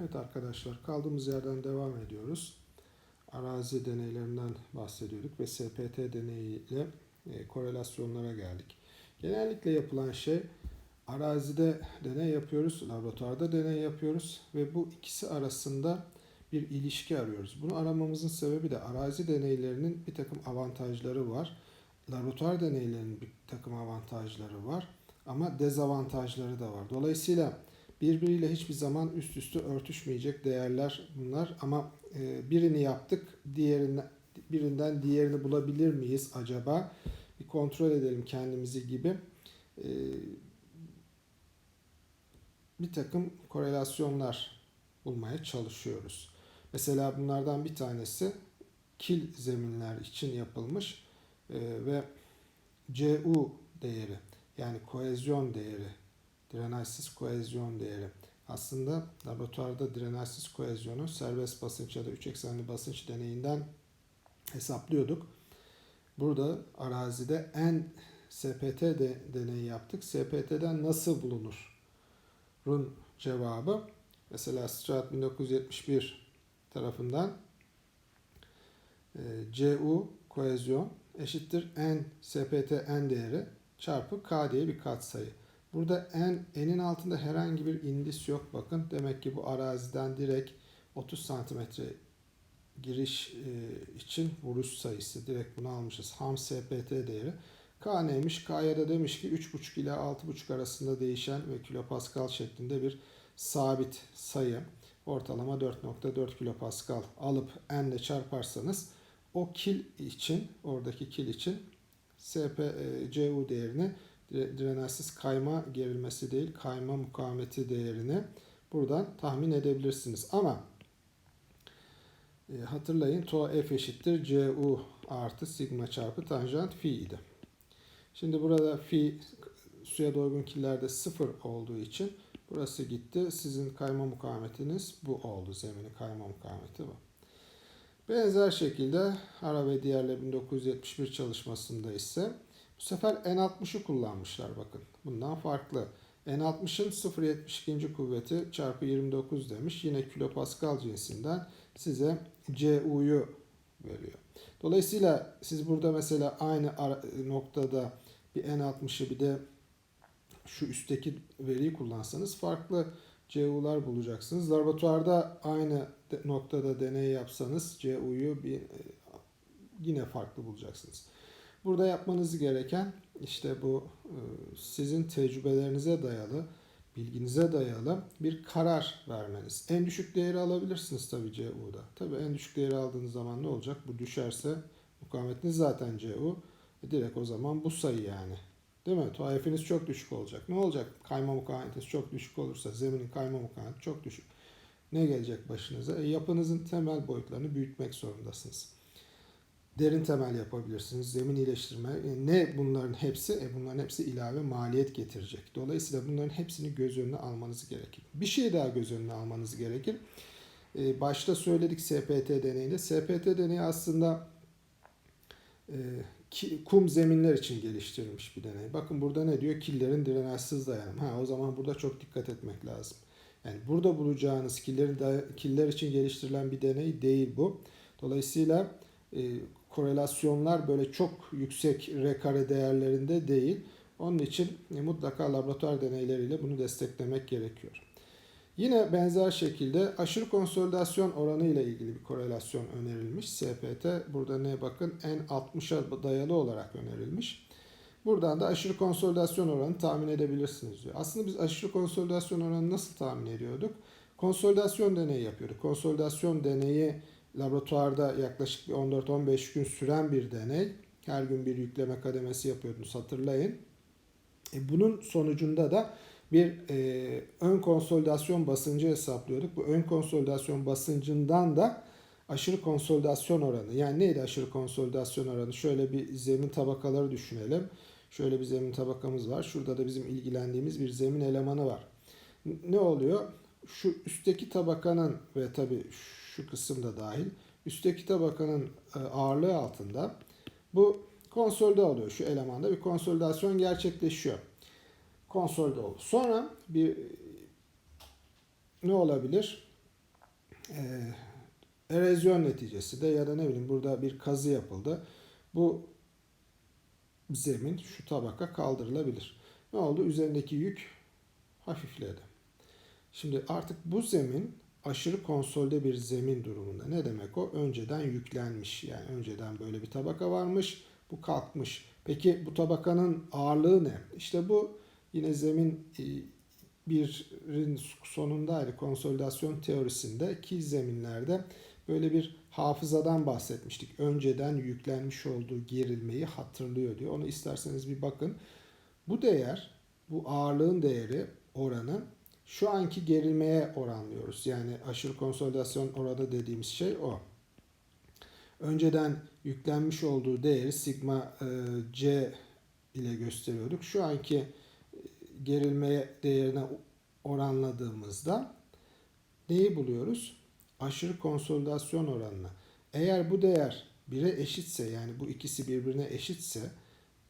Evet arkadaşlar kaldığımız yerden devam ediyoruz. Arazi deneylerinden bahsediyorduk ve SPT deneyiyle e, korelasyonlara geldik. Genellikle yapılan şey arazide deney yapıyoruz, laboratuvarda deney yapıyoruz ve bu ikisi arasında bir ilişki arıyoruz. Bunu aramamızın sebebi de arazi deneylerinin bir takım avantajları var. Laboratuvar deneylerinin bir takım avantajları var ama dezavantajları da var. Dolayısıyla birbiriyle hiçbir zaman üst üste örtüşmeyecek değerler bunlar. Ama e, birini yaptık diğerinden birinden diğerini bulabilir miyiz acaba? Bir kontrol edelim kendimizi gibi. E, bir takım korelasyonlar bulmaya çalışıyoruz. Mesela bunlardan bir tanesi kil zeminler için yapılmış e, ve CU değeri yani kohezyon değeri drenajsız kohezyon değeri. Aslında laboratuvarda drenajsız kohezyonu serbest basınç ya da üç eksenli basınç deneyinden hesaplıyorduk. Burada arazide en SPT de deneyi yaptık. SPT'den nasıl bulunur? Run cevabı mesela Strat 1971 tarafından e, CU kohezyon eşittir n SPT n değeri çarpı k diye bir katsayı. Burada n, n'in altında herhangi bir indis yok bakın. Demek ki bu araziden direkt 30 santimetre giriş e, için vuruş sayısı. Direkt bunu almışız. Ham SPT değeri. K neymiş? K'ya da demiş ki 3,5 ile 6,5 arasında değişen ve kilopascal şeklinde bir sabit sayı. Ortalama 4.4 kilopascal alıp n ile çarparsanız o kil için, oradaki kil için SP, e, CU değerini drenajsız kayma gerilmesi değil kayma mukavemeti değerini buradan tahmin edebilirsiniz. Ama e, hatırlayın to F eşittir CU artı sigma çarpı tanjant fi idi. Şimdi burada fi suya doygun killerde sıfır olduğu için burası gitti. Sizin kayma mukavemetiniz bu oldu. Zeminin kayma mukavemeti bu. Benzer şekilde Ara ve diğerle 1971 çalışmasında ise bu sefer N60'ı kullanmışlar bakın. Bundan farklı. N60'ın 0.72. kuvveti çarpı 29 demiş. Yine kilopascal cinsinden size CU'yu veriyor. Dolayısıyla siz burada mesela aynı noktada bir N60'ı bir de şu üstteki veriyi kullansanız farklı CU'lar bulacaksınız. Laboratuvarda aynı noktada deney yapsanız CU'yu bir yine farklı bulacaksınız. Burada yapmanız gereken işte bu e, sizin tecrübelerinize dayalı, bilginize dayalı bir karar vermeniz. En düşük değeri alabilirsiniz tabii CU'da. Tabii en düşük değeri aldığınız zaman ne olacak? Bu düşerse mukavemetiniz zaten CU. E direkt o zaman bu sayı yani. Değil mi? Tuafiniz çok düşük olacak. Ne olacak? Kayma mukavemetiniz çok düşük olursa, zeminin kayma mukavemeti çok düşük. Ne gelecek başınıza? E, yapınızın temel boyutlarını büyütmek zorundasınız derin temel yapabilirsiniz. Zemin iyileştirme. E, ne bunların hepsi? E bunların hepsi ilave maliyet getirecek. Dolayısıyla bunların hepsini göz önüne almanız gerekir. Bir şey daha göz önüne almanız gerekir. E, başta söyledik SPT deneyinde. SPT deneyi aslında e, kum zeminler için geliştirilmiş bir deney. Bakın burada ne diyor? Killerin drenajsız dayanım. Ha o zaman burada çok dikkat etmek lazım. Yani burada bulacağınız killerin killer için geliştirilen bir deney değil bu. Dolayısıyla korelasyonlar böyle çok yüksek R kare değerlerinde değil. Onun için e, mutlaka laboratuvar deneyleriyle bunu desteklemek gerekiyor. Yine benzer şekilde aşırı konsolidasyon oranı ile ilgili bir korelasyon önerilmiş. SPT burada ne bakın en 60'a dayalı olarak önerilmiş. Buradan da aşırı konsolidasyon oranı tahmin edebilirsiniz diyor. Aslında biz aşırı konsolidasyon oranı nasıl tahmin ediyorduk? Konsolidasyon deneyi yapıyorduk. Konsolidasyon deneyi laboratuvarda yaklaşık 14-15 gün süren bir deney. Her gün bir yükleme kademesi yapıyordunuz hatırlayın. E bunun sonucunda da bir e, ön konsolidasyon basıncı hesaplıyorduk. Bu ön konsolidasyon basıncından da aşırı konsolidasyon oranı. Yani neydi aşırı konsolidasyon oranı? Şöyle bir zemin tabakaları düşünelim. Şöyle bir zemin tabakamız var. Şurada da bizim ilgilendiğimiz bir zemin elemanı var. Ne oluyor? Şu üstteki tabakanın ve tabii şu kısım da dahil üstteki tabakanın e, ağırlığı altında bu konsolide oluyor. Şu elemanda bir konsolidasyon gerçekleşiyor. Konsolide oldu. Sonra bir ne olabilir? e, erozyon neticesi de ya da ne bileyim burada bir kazı yapıldı. Bu zemin şu tabaka kaldırılabilir. Ne oldu? Üzerindeki yük hafifledi. Şimdi artık bu zemin aşırı konsolde bir zemin durumunda. Ne demek o? Önceden yüklenmiş. Yani önceden böyle bir tabaka varmış. Bu kalkmış. Peki bu tabakanın ağırlığı ne? İşte bu yine zemin e, birin sonundaydı konsolidasyon teorisinde ki zeminlerde böyle bir hafızadan bahsetmiştik. Önceden yüklenmiş olduğu gerilmeyi hatırlıyor diyor. Onu isterseniz bir bakın. Bu değer, bu ağırlığın değeri oranı şu anki gerilmeye oranlıyoruz. Yani aşırı konsolidasyon oranı dediğimiz şey o. Önceden yüklenmiş olduğu değeri sigma e, c ile gösteriyorduk. Şu anki e, gerilmeye değerine oranladığımızda neyi buluyoruz? Aşırı konsolidasyon oranını. Eğer bu değer 1'e eşitse yani bu ikisi birbirine eşitse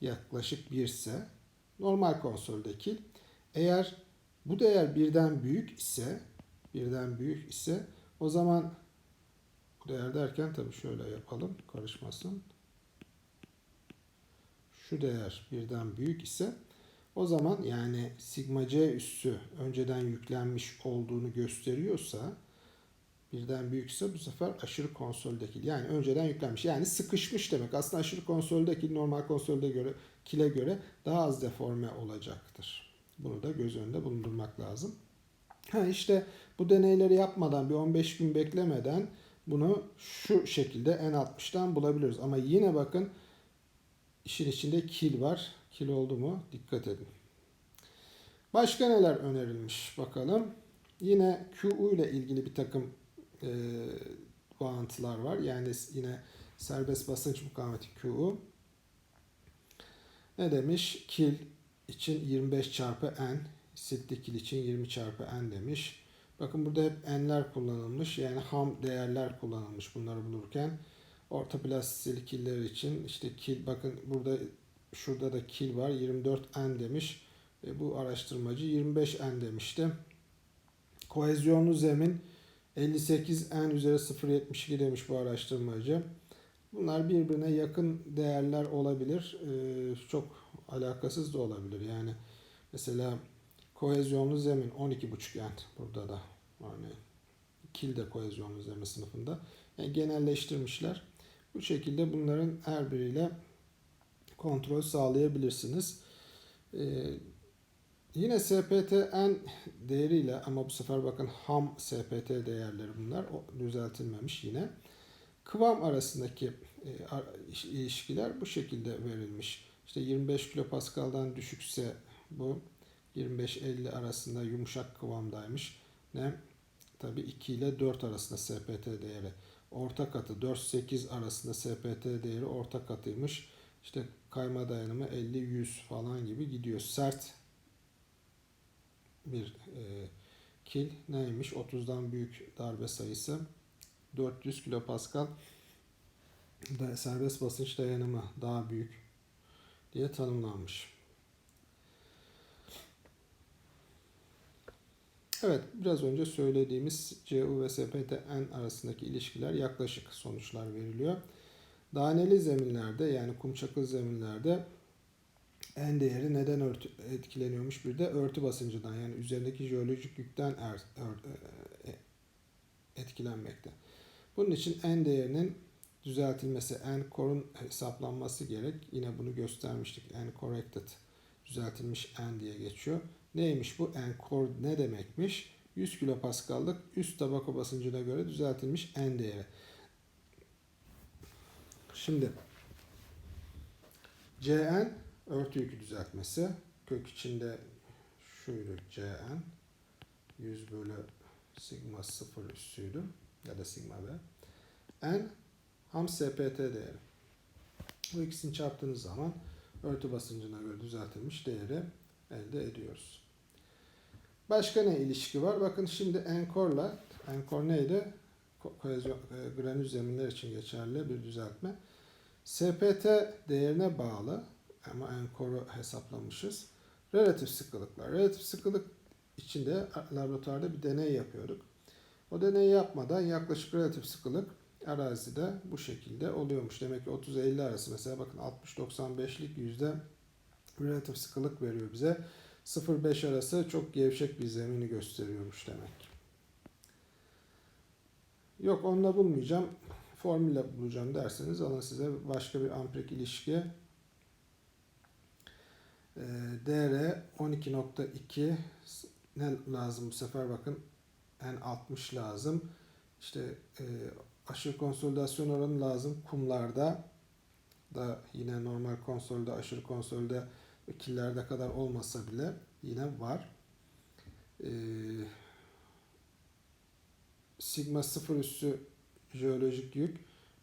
yaklaşık 1 ise normal konsolide kil. Eğer bu değer birden büyük ise birden büyük ise o zaman bu değer derken tabii şöyle yapalım karışmasın. Şu değer birden büyük ise o zaman yani sigma c üssü önceden yüklenmiş olduğunu gösteriyorsa birden büyükse bu sefer aşırı konsoldeki yani önceden yüklenmiş yani sıkışmış demek. Aslında aşırı konsoldeki normal konsolde göre kile göre daha az deforme olacaktır. Bunu da göz önünde bulundurmak lazım. Ha işte bu deneyleri yapmadan bir 15 gün beklemeden bunu şu şekilde N60'dan bulabiliriz. Ama yine bakın işin içinde kil var. Kil oldu mu? Dikkat edin. Başka neler önerilmiş bakalım. Yine QU ile ilgili bir takım e, bağıntılar var. Yani yine serbest basınç mukavemeti QU. Ne demiş? Kil için 25 çarpı N, kil için 20 çarpı N demiş. Bakın burada hep N'ler kullanılmış. Yani ham değerler kullanılmış bunları bulurken. Orta plastik killer için işte kil bakın burada şurada da kil var 24 N demiş. E, bu araştırmacı 25 N demişti. Kohezyonlu zemin 58 N üzeri 0.72 demiş bu araştırmacı. Bunlar birbirine yakın değerler olabilir. Ee, çok alakasız da olabilir. Yani mesela kohezyonlu zemin 12.5 yani burada da yani kil de kohezyonlu zemin sınıfında. Yani genelleştirmişler. Bu şekilde bunların her biriyle kontrol sağlayabilirsiniz. Ee, yine SPTN değeriyle ama bu sefer bakın ham SPT değerleri bunlar o düzeltilmemiş yine. Kıvam arasındaki e, ilişkiler bu şekilde verilmiş. İşte 25 kilopaskaldan düşükse bu 25-50 arasında yumuşak kıvamdaymış. Ne? Tabi 2 ile 4 arasında SPT değeri. Orta katı 4-8 arasında SPT değeri orta katıymış. İşte kayma dayanımı 50-100 falan gibi gidiyor. Sert bir e, kil neymiş? 30'dan büyük darbe sayısı 400 kilopascal da serbest basınç dayanımı daha büyük diye tanımlanmış. Evet, biraz önce söylediğimiz CU ve SPTN arasındaki ilişkiler yaklaşık sonuçlar veriliyor. Daneli zeminlerde yani kumçakıl zeminlerde en değeri neden örtü, etkileniyormuş? Bir de örtü basıncından yani üzerindeki jeolojik yükten er, er, etkilenmekte. Bunun için en değerinin düzeltilmesi, en core'un hesaplanması gerek. Yine bunu göstermiştik. En corrected düzeltilmiş en diye geçiyor. Neymiş bu? En core ne demekmiş? 100 kilopaskallık üst tabaka basıncına göre düzeltilmiş en değeri. Şimdi Cn örtü yükü düzeltmesi. Kök içinde şuydu Cn 100 bölü sigma 0 üssüydü ya da sigma b. N ham SPT değeri. Bu ikisini çarptığınız zaman örtü basıncına göre düzeltilmiş değeri elde ediyoruz. Başka ne ilişki var? Bakın şimdi enkorla, enkor neydi? Kohezyon, e, granül zeminler için geçerli bir düzeltme. SPT değerine bağlı ama enkoru hesaplamışız. Relatif sıkılıklar. Relatif sıkılık içinde laboratuvarda bir deney yapıyorduk. O deneyi yapmadan yaklaşık relatif sıkılık arazide bu şekilde oluyormuş. Demek ki 30-50 arası mesela bakın 60-95'lik yüzde relatif sıkılık veriyor bize. 0-5 arası çok gevşek bir zemini gösteriyormuş demek. Yok onunla bulmayacağım. Formülle bulacağım derseniz alın size başka bir ampirik ilişki. Ee, DR 12.2 ne lazım bu sefer bakın en 60 lazım. İşte e, aşırı konsolidasyon oranı lazım kumlarda da yine normal konsolde aşırı konsolde killerde kadar olmasa bile yine var. Ee, sigma 0 üssü jeolojik yük.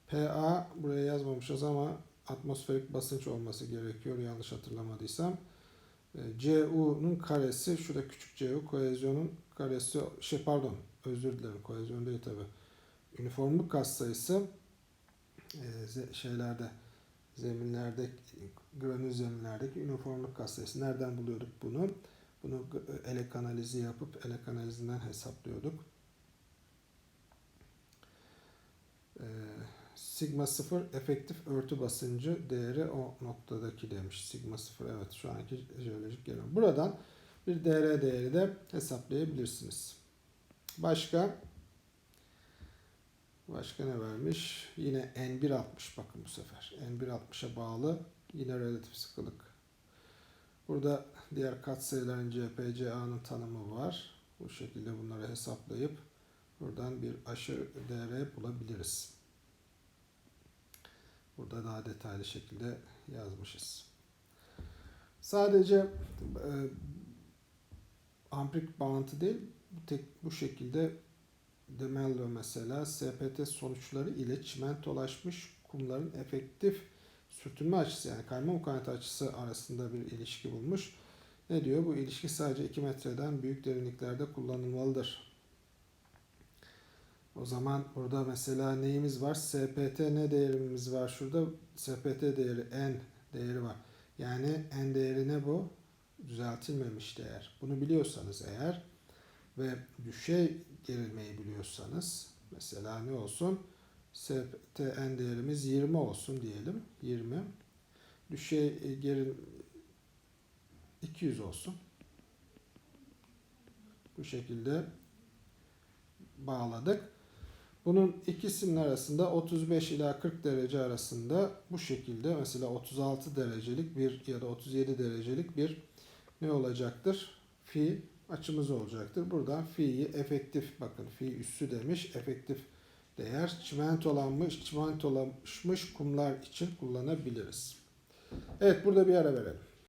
PA buraya yazmamışız ama atmosferik basınç olması gerekiyor yanlış hatırlamadıysam. Ee, CU'nun karesi, şurada küçük CU kohezyonun karesi, şey pardon özür dilerim kohezyon değil tabi. Üniformluk katsayısı e, ze- şeylerde zeminlerde granül zeminlerdeki üniformluk katsayısı. Nereden buluyorduk bunu? Bunu g- elek analizi yapıp elek analizinden hesaplıyorduk. Ee, sigma 0 efektif örtü basıncı değeri o noktadaki demiş. Sigma 0 evet şu anki jeolojik gelen. Buradan bir DR değeri de hesaplayabilirsiniz. Başka Başka ne vermiş? Yine N160 bakın bu sefer. N160'a bağlı yine relatif sıkılık. Burada diğer katsayıların CPCA'nın tanımı var. Bu şekilde bunları hesaplayıp buradan bir aşırı değer bulabiliriz. Burada daha detaylı şekilde yazmışız. Sadece e, ampirik bağıntı değil, tek bu şekilde Demello mesela SPT sonuçları ile çimentolaşmış kumların efektif sürtünme açısı yani kayma mukavemet açısı arasında bir ilişki bulmuş. Ne diyor? Bu ilişki sadece 2 metreden büyük derinliklerde kullanılmalıdır. O zaman burada mesela neyimiz var? SPT ne değerimiz var şurada? SPT değeri N değeri var. Yani N değeri ne bu? Düzeltilmemiş değer. Bunu biliyorsanız eğer ve düşey gerilmeyi biliyorsanız mesela ne olsun? SPTN değerimiz 20 olsun diyelim. 20. Düşey geril 200 olsun. Bu şekilde bağladık. Bunun ikisinin arasında 35 ila 40 derece arasında bu şekilde mesela 36 derecelik bir ya da 37 derecelik bir ne olacaktır? Fi açımız olacaktır. Buradan fi'yi efektif bakın fi üssü demiş efektif değer çimentolanmış çimentolaşmış kumlar için kullanabiliriz. Evet burada bir ara verelim.